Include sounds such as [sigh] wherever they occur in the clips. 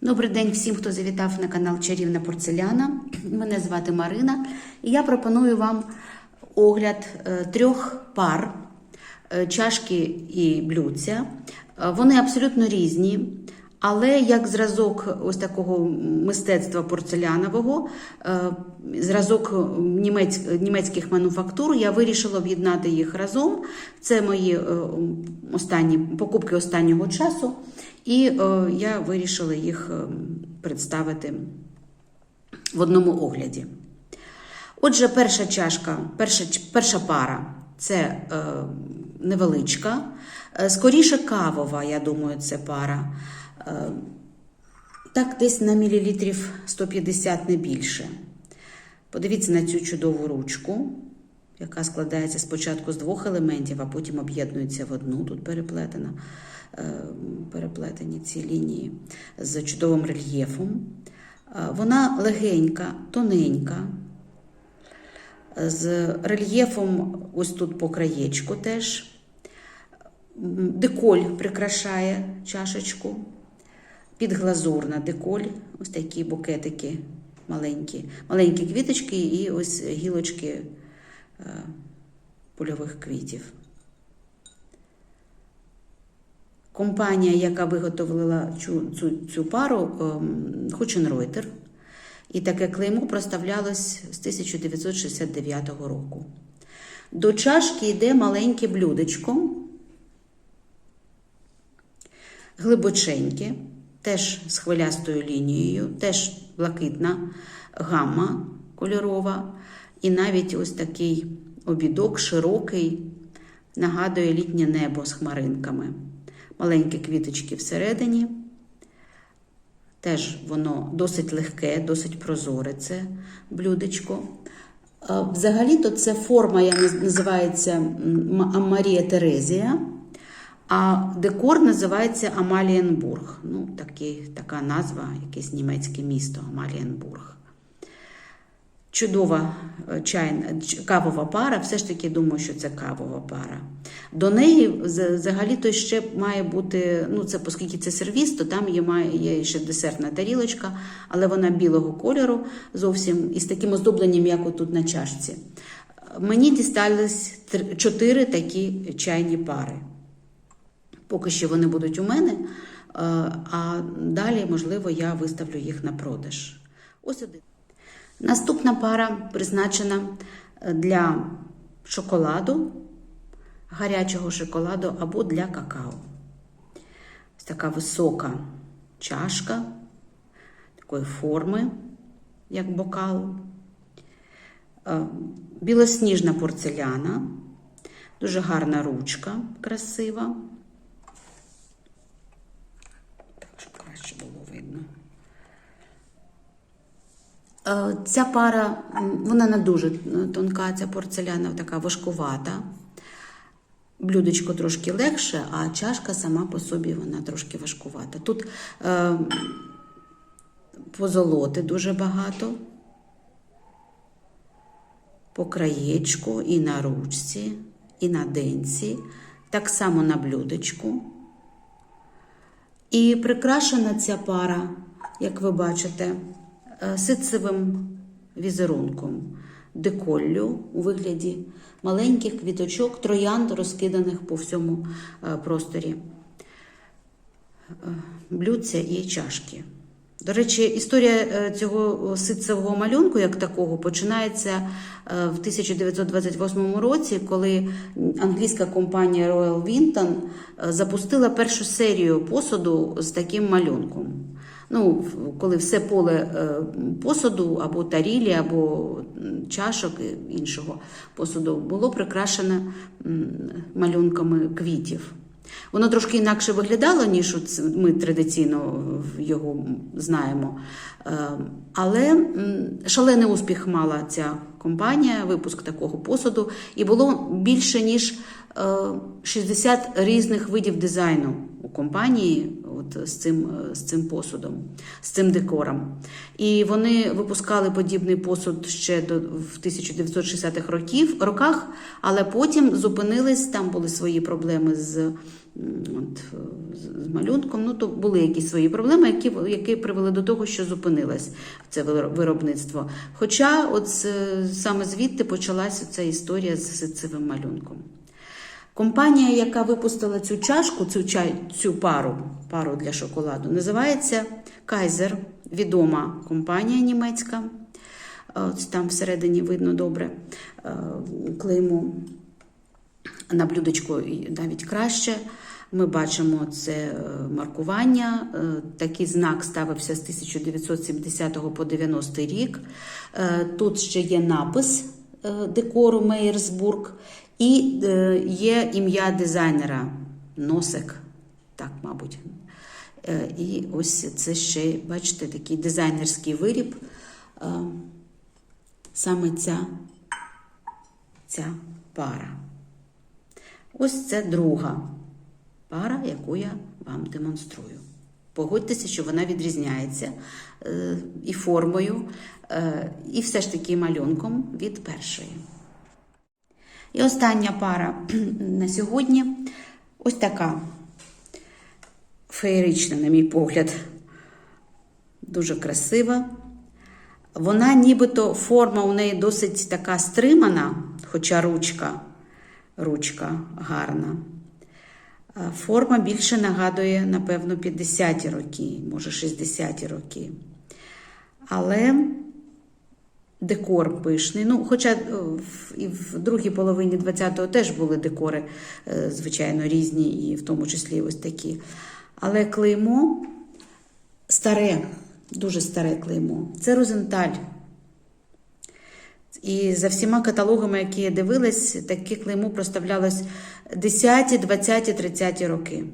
Добрий день всім, хто завітав на канал Чарівна Порцеляна. Мене звати Марина, і я пропоную вам огляд е, трьох пар е, чашки і блюдця. Е, Вони абсолютно різні, але як зразок ось такого мистецтва порцелянового, зразок німець- німецьких мануфактур, я вирішила об'єднати їх разом. Це мої останні покупки останнього часу. І е, я вирішила їх е, представити в одному огляді. Отже, перша чашка, перша, перша пара це е, невеличка, е, скоріше кавова, я думаю, це пара. Е, так, десь на мілілітрів 150 не більше. Подивіться на цю чудову ручку, яка складається спочатку з двох елементів, а потім об'єднується в одну. Тут переплетена, е, переплетені ці лінії з чудовим рельєфом. Е, Вона легенька, тоненька, з рельєфом ось тут по краєчку теж. Деколь прикрашає чашечку. Підглазурна деколь, ось такі букетики маленькі, маленькі квіточки і ось гілочки е, польових квітів. Компанія, яка виготовила цю, цю, цю пару, ем, Хученройтер, і таке клеймо проставлялось з 1969 року. До чашки йде маленьке блюдечко, глибоченьке, теж з хвилястою лінією, теж блакитна гамма кольорова, і навіть ось такий обідок широкий, нагадує літнє небо з хмаринками. Маленькі квіточки всередині. Теж воно досить легке, досить прозоре це блюдечко. Взагалі-то це форма, я називається Марія Терезія, а декор називається Амалієнбург. Ну, такий, така назва, якесь німецьке місто Амалієнбург. Чудова е, чайна кавова пара, все ж таки думаю, що це кавова пара. До неї взагалі-то ще має бути, ну це оскільки це сервіс, то там є, має, є ще десертна тарілочка, але вона білого кольору зовсім із таким оздобленням, як отут на чашці. Мені дістались чотири такі чайні пари. Поки що вони будуть у мене, е, а далі, можливо, я виставлю їх на продаж. Ось один. Наступна пара призначена е, для шоколаду, гарячого шоколаду або для какао. Ось така висока чашка такої форми, як бокал. Е, Білосніжна порцеляна, дуже гарна ручка, красива. Так, щоб краще було видно. Е, Ця пара, вона не дуже е, тонка, ця порцеляна така важкувата. Блюдечко трошки легше, а чашка сама по собі вона трошки важкувата. Тут е, позолоти дуже багато, по краєчку, і на ручці, і на денці, так само на блюдечку. І прикрашена ця пара, як ви бачите, е, ситцевим візерунком, деколлю у вигляді маленьких квіточок, троянд, розкиданих по всьому е, просторі е, блюдця і чашки. До речі, історія е, цього ситцевого малюнку, як такого, починається е, в 1928 році, коли англійська компанія Royal Winton е, запустила першу серію посуду з таким малюнком. Ну, коли все поле е, посуду або тарілі, або чашок іншого посуду було прикрашене малюнками квітів. Воно трошки інакше виглядало, ніж ми традиційно його знаємо. Е, Але шалений успіх мала ця компанія, випуск такого посуду, і було більше ніж 60 різних видів дизайну у компанії от з цим, е, з цим посудом, з цим декором. І вони випускали подібний посуд ще до в 1960-х років роках, але потім зупинились. Там були свої проблеми з от, е, з- малюнком. Ну, то були якісь свої проблеми, які, які привели до того, що зупинилось це виро- виробництво. Хоча от саме звідти почалася ця історія з ситцевим малюнком. Компанія, яка випустила цю чашку, цю чай, цю пару, пару для шоколаду, називається Kaiser, відома компанія німецька. Е, От там всередині видно добре е, клеймо на блюдечку навіть краще. Ми бачимо це е, маркування. Такий знак ставився з 1970 по 90 рік. Тут ще є напис декору Мейерсбург і е, є ім'я дизайнера Носик. Так, мабуть. Е, І ось це ще, бачите, такий дизайнерський виріб. Е, Саме ця, ця пара. Ось це друга пара, яку я вам демонструю. Погодьтеся, що вона відрізняється і формою, і все ж таки малюнком від першої. І остання пара [clears throat] на сьогодні ось така феєрична, на мій погляд, дуже красива. Вона нібито форма у неї досить така стримана, хоча ручка, ручка гарна. Форма більше нагадує, напевно, 50-ті роки, може 60-ті роки. Але декор пишний. Ну, хоча е, і в другій половині 20-го теж були декори, е, звичайно, різні, і в тому числі ось такі. Але клеймо старе, дуже старе клеймо. Це Розенталь. І за всіма каталогами, які я дивилась, таке клеймо проставлялось 10, 20, 30 роки.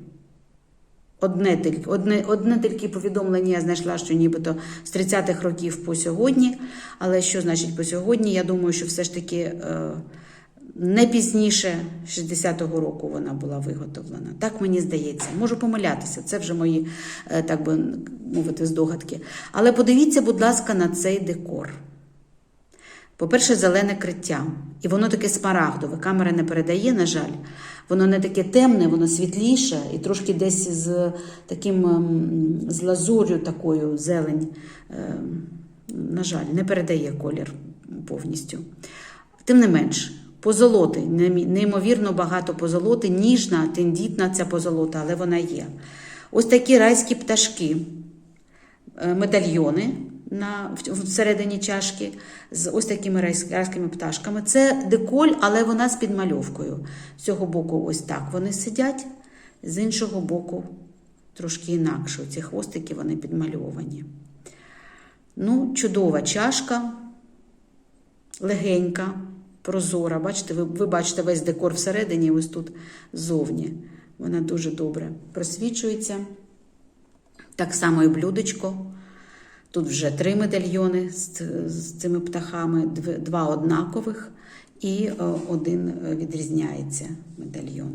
Одне тільки, одне, одне тільки повідомлення я знайшла, що нібито з 30-х років по сьогодні. Але що значить по сьогодні? Я думаю, що все ж таки е, не пізніше 60-го року вона була виготовлена. Так мені здається. Можу помилятися. Це вже мої, е, так би мовити, здогадки. Але подивіться, будь ласка, на цей декор. По-перше, зелене криття. І воно таке смарагдове. Камера не передає, на жаль. Воно не таке темне, воно світліше і трошки десь з таким ем, з лазур'ю такою зелень. Ем, На жаль, не передає колір повністю. Тим не менш, позолоти, неймовірно багато позолоти, ніжна, тендітна ця позолота, але вона є. Ось такі райські пташки е, медальйони на, всередині чашки з ось такими райсь- райськими пташками. Це деколь, але вона з підмальовкою. З цього боку, ось так вони сидять, з іншого боку, трошки інакше. Ці хвостики вони підмальовані. Ну, чудова чашка, легенька, прозора. Бачите, ви, ви бачите весь декор всередині, ось тут ззовні. Вона дуже добре просвічується. Так само і блюдечко. Тут вже три медальйони з, з цими птахами, два однакових і е, один е, відрізняється медальйон.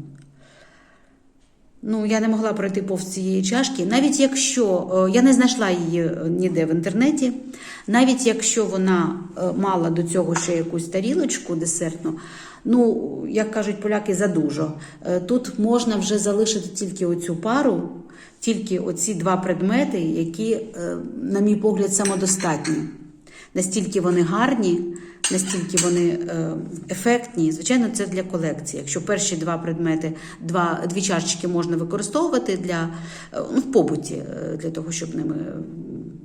Ну, я не могла пройти повз цієї чашки, навіть якщо е, я не знайшла її ніде в інтернеті, навіть якщо вона мала до цього ще якусь тарілочку десертну, ну, як кажуть поляки, задужо. Тут можна вже залишити тільки оцю пару, тільки оці два предмети, які, е, на мій погляд, самодостатні. Настільки вони гарні, настільки вони е, ефектні. Звичайно, це для колекції. Якщо перші два предмети, два, дві чашечки можна використовувати для е, ну, в побуті, для того, щоб ними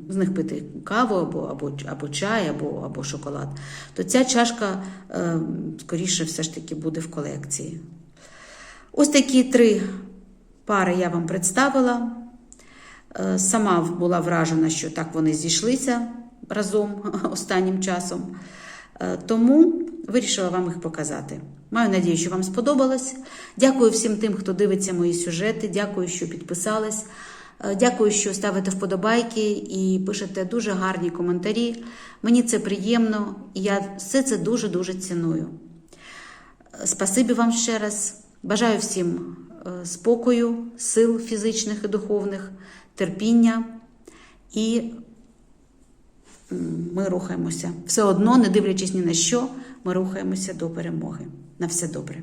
з них пити каву або, або, або чай, або, або шоколад, то ця чашка скоріше все ж таки буде в колекції. Ось такі три пари я вам представила. Е, Сама була вражена, що так вони зійшлися разом [laughs] останнім часом. Е, Тому вирішила вам їх показати. Маю надію, що вам сподобалось. Дякую всім тим, хто дивиться мої сюжети. Дякую, що підписались. Е, Дякую, що ставите вподобайки і пишете дуже гарні коментарі. Мені це приємно, і я все це дуже-дуже ціную. Спасибі вам ще раз. Бажаю всім е, спокою, сил фізичних і духовних, терпіння і ми рухаємося. Все одно, не дивлячись ні на що, ми рухаємося до перемоги. На все добре.